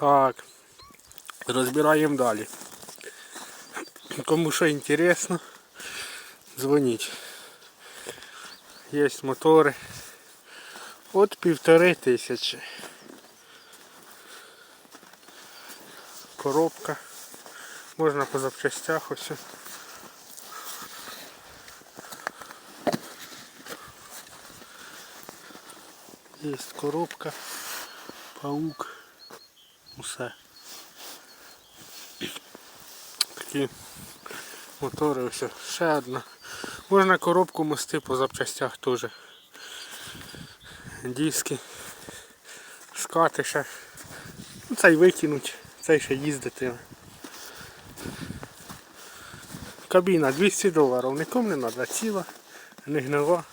Так. Розбираємо далі. Кому що інтересно, дзвоніть. Є мотори. От півтори тисячі. Коробка. Можна по запчастях ось. Є коробка, паук, усе. Такі мотори ось ще одна. Можна коробку мости по запчастях теж. Диски. Скати ще. Ну, Цей викинуть, цей ще їздити. Кабіна 200 доларів, нікому не треба, ціла, не гнила.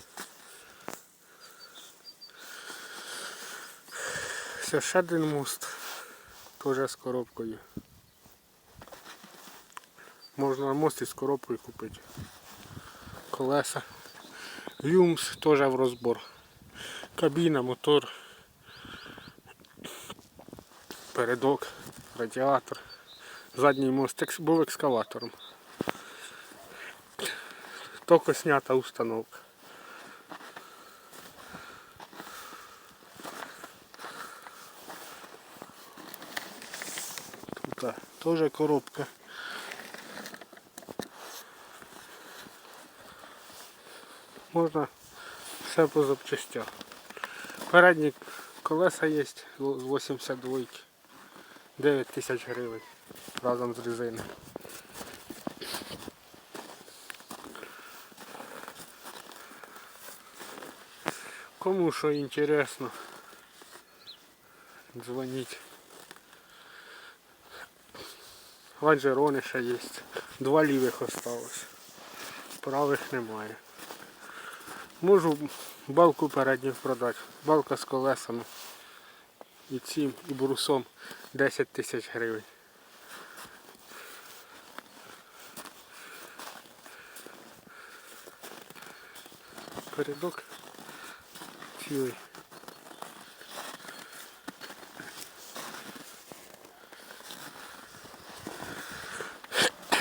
Все, ще один мост. Теж з коробкою. Можна мост із коробкою купити. Колеса. Люмс теж в розбор. Кабіна, мотор. Передок, радіатор. Задній мост був екскаватором. Тільки снята установка. Тут а, теж коробка. Можна все по запчастях. Передні колеса з 82 9 тисяч гривень разом з резиною. Кому що інтересно, дзвоніть. Ланжерони ще є. Два лівих осталось. Правих немає. Можу балку передню продати. Балка з колесами. І цим, і брусом 10 тисяч гривень. Передок цілий.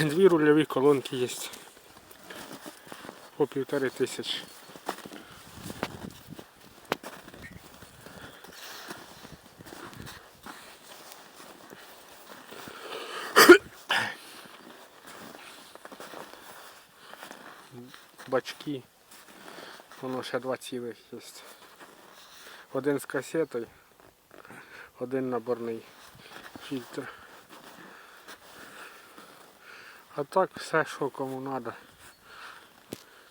Дві рульові колонки є. По півтори тисячі. Бачки. Воно ще два цілих є. Один з касетою, один наборний фільтр. А так все, що кому треба.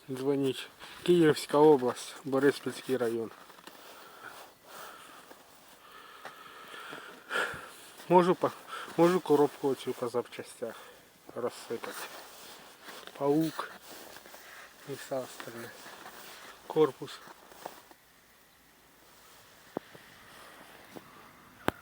Дзвоніть. Київська область, Бориспільський район. Можу, можу коробку оцю по запчастях розсипати. Паук і все остальне. Корпус